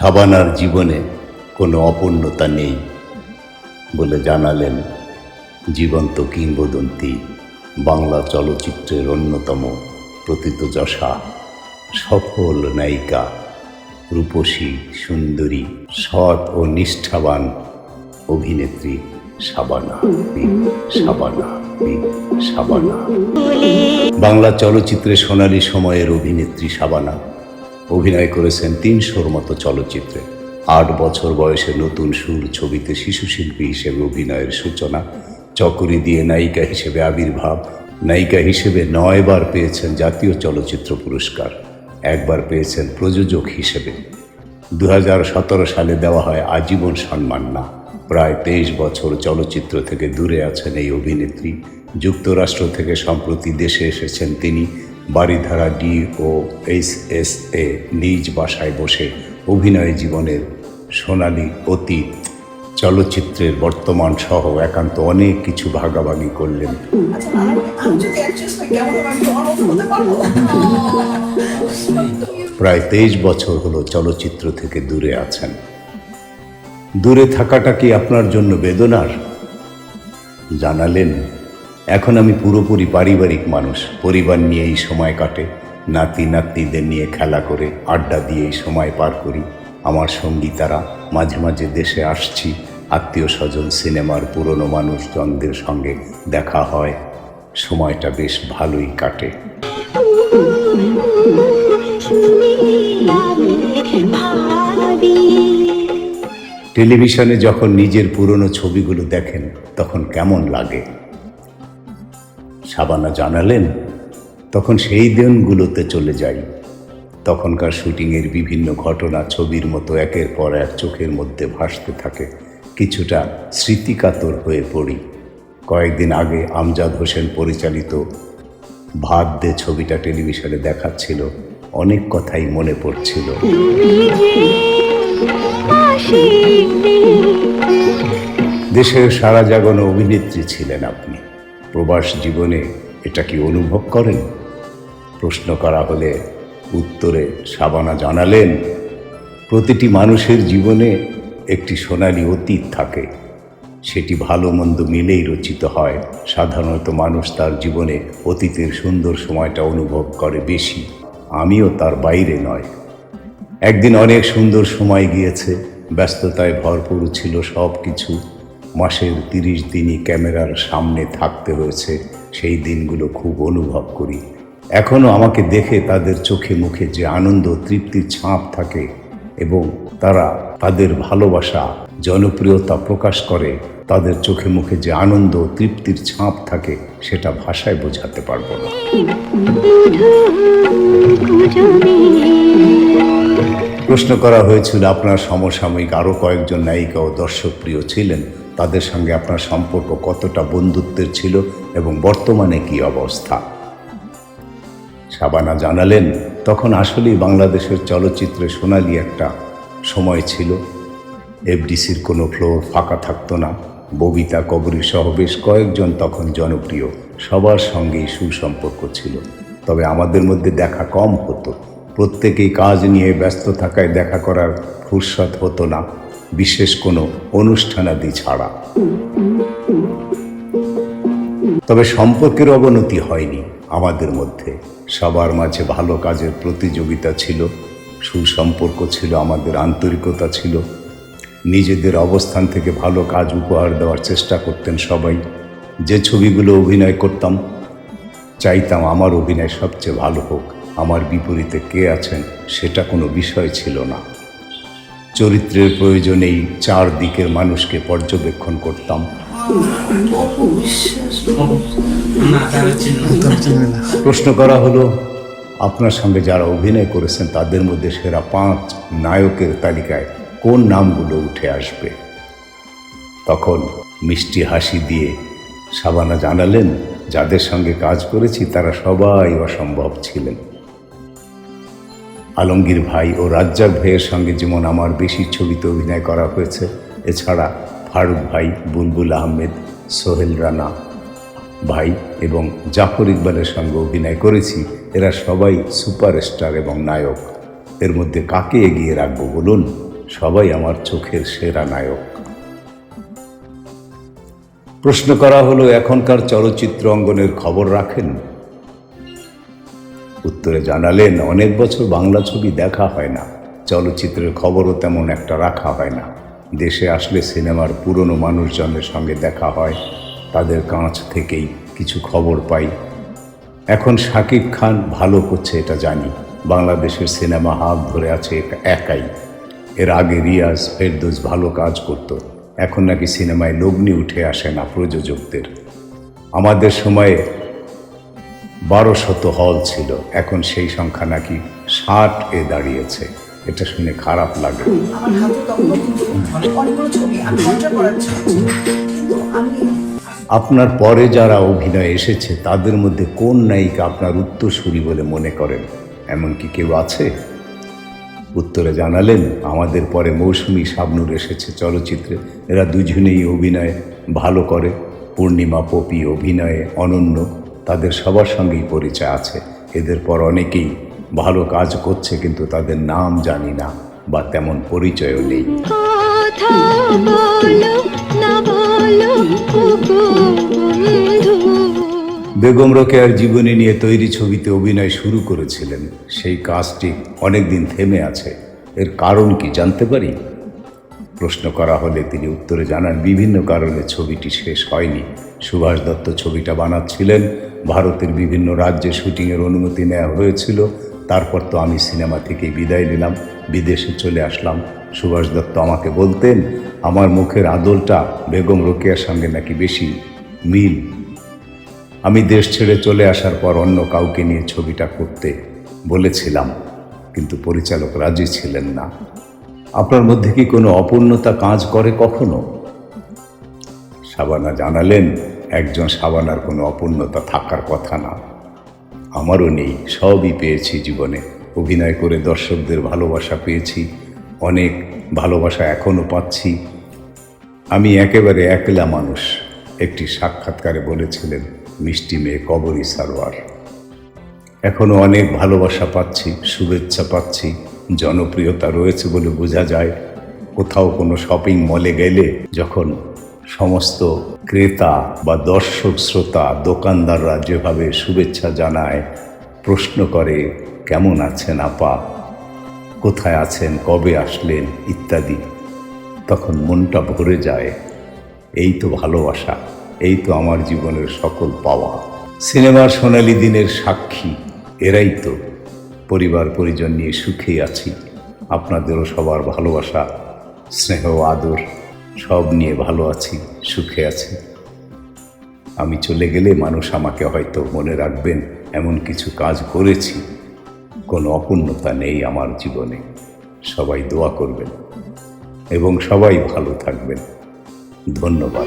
শাবানার জীবনে কোনো অপূর্ণতা নেই বলে জানালেন জীবন্ত কিংবদন্তি বাংলা চলচ্চিত্রের অন্যতম প্রথিতযশা সফল নায়িকা রূপসী সুন্দরী, সৎ ও নিষ্ঠাবান অভিনেত্রী সাবানা বি শাবানা বাংলা চলচ্চিত্রে সোনালী সময়ের অভিনেত্রী শাবানা অভিনয় করেছেন তিনশোর মতো চলচ্চিত্রে। আট বছর বয়সে নতুন সুর ছবিতে শিশু শিল্পী হিসেবে অভিনয়ের সূচনা, চকরি দিয়ে নায়িকা হিসেবে আবির্ভাব, নায়িকা হিসেবে নয়বার পেয়েছেন জাতীয় চলচ্চিত্র পুরস্কার, একবার পেয়েছেন প্রযোজক হিসেবে। দু হাজার সতেরো সালে দেওয়া হয় আজীবন সম্মান না। প্রায় তেইশ বছর চলচ্চিত্র থেকে দূরে আছেন এই অভিনেত্রী। যুক্তরাষ্ট্র থেকে সম্প্রতি দেশে এসেছেন তিনি। Baridhara D O H S এ নিজ বাসায় বসে অভিনয় জীবনের সোনালি অতীত চলচ্চিত্রের বর্তমান সহ একান্ত অনেক কিছু ভাগাভাগি করলেন। আচ্ছা প্রায় তেইশ বছর হলো চলচ্চিত্র থেকে দূরে আছেন। দূরে থাকাটা কি আপনার জন্য বেদনার? জানালেন এখন আমি পুরোপুরি পারিবারিক মানুষ। পরিবার নিয়েই সময় কাটে। নাতি নাতনিদের নিয়ে খেলা করে, আড্ডা দিয়েই সময় পার করি। আমার সঙ্গী তারা মাঝে মাঝে দেশে আসছি। আত্মীয় স্বজন, সিনেমার পুরনো মানুষজনদের সঙ্গে দেখা হয়। সময়টা বেশ ভালোই কাটে। টেলিভিশনে যখন নিজের পুরনো ছবিগুলো দেখেন, তখন কেমন লাগে? সাবানা জানালেন তখন সেই দিনগুলোতে চলে যাই। তখনকার শুটিংয়ের বিভিন্ন ঘটনা ছবির মতো একের পর এক চোখের মধ্যে ভাসতে থাকে। কিছুটা স্মৃতিকাতর হয়ে পড়ি। কয়েকদিন আগে আমজাদ হোসেন পরিচালিত ভাত দে ছবিটা টেলিভিশনে দেখাচ্ছিল। অনেক কথাই মনে পড়ছিল। দেশের সারা জাগানো অভিনেত্রী ছিলেন আপনি। প্রবাস জীবনে এটা কি অনুভব করেন? প্রশ্ন করা হলে উত্তরে সাবানা জানালেন, প্রতিটি মানুষের জীবনে একটি সোনালি অতীত থাকে। সেটি ভালো মন্দ মিলেই রচিত হয়। সাধারণত মানুষ তার জীবনে অতীতের সুন্দর সময়টা অনুভব করে বেশি। আমিও তার বাইরে নয়। একদিন অনেক সুন্দর সময় গিয়েছে, ব্যস্ততায় ভরপুর ছিল সব কিছু মাসের তিরিশ দিনই ক্যামেরার সামনে থাকতে হয়েছে, সেই দিনগুলো খুব অনুভব করি। এখনও আমাকে দেখে তাদের চোখে মুখে যে আনন্দ তৃপ্তির ছাপ থাকে এবং তারা তাদের ভালোবাসা, জনপ্রিয়তা প্রকাশ করে, তাদের চোখে মুখে যে আনন্দ তৃপ্তির ছাপ থাকে, সেটা ভাষায় বোঝাতে পারব না। প্রশ্ন করা হয়েছিল, আপনার সমসাময়িক আরও কয়েকজন নায়িকা ও দর্শকপ্রিয় ছিলেন। তাদের সঙ্গে আপনার সম্পর্ক কতটা বন্ধুত্বের ছিল এবং বর্তমানে কি অবস্থা? শাবানা জানালেন, তখন আসলেই বাংলাদেশের চলচ্চিত্রে সোনালি একটা সময় ছিল। এফডিসির কোনো ফ্লোর ফাঁকা থাকতো না। ববিতা, কবরী সহ বেশ কয়েকজন তখন জনপ্রিয়। সবার সঙ্গেই সুসম্পর্ক ছিল। তবে আমাদের মধ্যে দেখা কম হতো। প্রত্যেকেই কাজ নিয়ে ব্যস্ত থাকায় দেখা করার ফুরসত হতো না। বিশেষ কোনো অনুষ্ঠানাদি ছাড়া। তবে সম্পর্কের অবনতি হয়নি আমাদের মধ্যে। সবার মাঝে ভালো কাজের প্রতিযোগিতা ছিল, সুসম্পর্ক ছিল, আমাদের আন্তরিকতা ছিল। নিজেদের অবস্থান থেকে ভালো কাজ উপহার দেওয়ার চেষ্টা করতেন সবাই। যে ছবিগুলো অভিনয় করতাম, চাইতাম আমার অভিনয় সবচেয়ে ভালো হোক। আমার বিপরীতে কে আছেন, সেটা কোনো বিষয় ছিল না। চরিত্রের প্রয়োজনেই চার দিকের মানুষকে পর্যবেক্ষণ করতাম। প্রশ্ন করা হলো, আপনার সঙ্গে যারা অভিনয় করেছেন, তাদের মধ্যে সেরা পাঁচ নায়কের তালিকায় কোন নামগুলো উঠে আসবে তখন মিষ্টি হাসি দিয়ে সাবানা জানালেন, যাদের সঙ্গে কাজ করেছি তারা সবাই অসম্ভব ছিলেন আলমগীর ভাই ও রাজ্জাক ভাইয়ের সঙ্গে যেমন আমার বেশি ছবিতে অভিনয় করা হয়েছে, এছাড়া ফারুক ভাই, বুলবুল আহমেদ, সোহেল রানা ভাই এবং জাফর ইকবালের সঙ্গে অভিনয় করেছি। এরা সবাই সুপারস্টার এবং নায়ক। এর মধ্যে কাকে এগিয়ে রাখব বলুন? সবাই আমার চোখের সেরা নায়ক। প্রশ্ন করা হলো, এখনকার চলচ্চিত্র অঙ্গনের খবর রাখেন? উত্তরে জানালেন, অনেক বছর বাংলা ছবি দেখা হয় না। চলচ্চিত্রের খবরও তেমন একটা রাখা হয় না। দেশে আসলে সিনেমার পুরনো মানুষজনের সঙ্গে দেখা হয়। তাদের কাছ থেকেই কিছু খবর পাই। এখন শাকিব খান ভালো করছে এটা জানি। বাংলাদেশের সিনেমা হাত ধরে আছে একা- একাই। এর আগে রিয়াজ ফেরদোস ভালো কাজ করত। এখন নাকি সিনেমায় লগ্নি উঠে আসে না প্রযোজকদের। আমাদের সময়ে বারো শত হল ছিল। এখন সেই সংখ্যা নাকি ষাট এ দাঁড়িয়েছে। এটা শুনে খারাপ লাগে। আপনার পরে যারা অভিনয় এসেছে তাদের মধ্যে কোন নায়িকা আপনার উত্তরসূরি বলে মনে করেন? এমন কি কেউ আছে? উত্তরে জানালেন আমাদের পরে মৌসুমী শাবনুর এসেছে চলচ্চিত্রে। এরা দুজনেই অভিনয় ভালো করে। পূর্ণিমা পপি অভিনয়ে অনন্য। তাদের সবার সঙ্গেই পরিচয় আছে। এদের পর অনেকেই ভালো কাজ করছে কিন্তু তাদের নাম জানি না বা তেমন পরিচয়ও নেই। বেগম রোকেয়ার জীবনী নিয়ে তৈরি ছবিতে অভিনয় শুরু করেছিলেন। সেই কাজটি অনেকদিন থেমে আছে। এর কারণ কি জানতে পারি? প্রশ্ন করা হলে তিনি উত্তরে জানান বিভিন্ন কারণে ছবিটি শেষ হয়নি। সুভাষ দত্ত ছবিটা বানাচ্ছিলেন। ভারতের বিভিন্ন রাজ্যে শুটিংয়ের অনুমতি নেওয়া হয়েছিল। তারপর তো আমি সিনেমা থেকে বিদায় নিলাম। বিদেশে চলে আসলাম। সুভাষ দত্ত আমাকে বলতেন, আমার মুখের আদলটা বেগম রোকেয়ার সঙ্গে নাকি বেশি মিল? আমি দেশ ছেড়ে চলে আসার পর অন্য কাউকে নিয়ে ছবিটা করতে বলেছিলাম, কিন্তু পরিচালক রাজি ছিলেন না। আপনার মধ্যে কি কোনো অপূর্ণতা কাজ করে কখনো? সাবানা জানালেন, একজন সাবানার কোনো অপূর্ণতা থাকার কথা না। আমারও নেই, সবই পেয়েছি জীবনে। অভিনয় করে দর্শকদের ভালোবাসা পেয়েছি, অনেক ভালোবাসা এখনও পাচ্ছি। আমি একেবারে একলা মানুষ, একটি সাক্ষাৎকারে বলেছিলেন মিষ্টি মেয়ে কবরী সারোয়ার। এখনও অনেক ভালোবাসা পাচ্ছি, শুভেচ্ছা পাচ্ছি, জনপ্রিয়তা রয়েছে বলে বোঝা যায়। কোথাও কোনো শপিং মলে গেলে যখন সমস্ত ক্রেতা বা দর্শক, শ্রোতা, দোকানদাররা যেভাবে শুভেচ্ছা জানায়, প্রশ্ন করে, কেমন আছেন আপা? কোথায় আছেন? কবে আসলেন? ইত্যাদি। তখন মনটা ভরে যায়, এই তো ভালোবাসা, এই তো আমার জীবনের সকল পাওয়া। সিনেমার সোনালি দিনের সাক্ষী, এরাই তো। পরিবার, পরিজন নিয়ে সুখেই আছি। আপনাদেরও সবার ভালোবাসা, স্নেহ, আদর সব নিয়ে ভালো আছি, সুখে আছি। আমি চলে গেলে মানুষ আমাকে হয়তো মনে রাখবেন, এমন কিছু কাজ করেছি। কোনো অপূর্ণতা নেই আমার জীবনে। সবাই দোয়া করবেন এবং সবাই ভালো থাকবেন। ধন্যবাদ।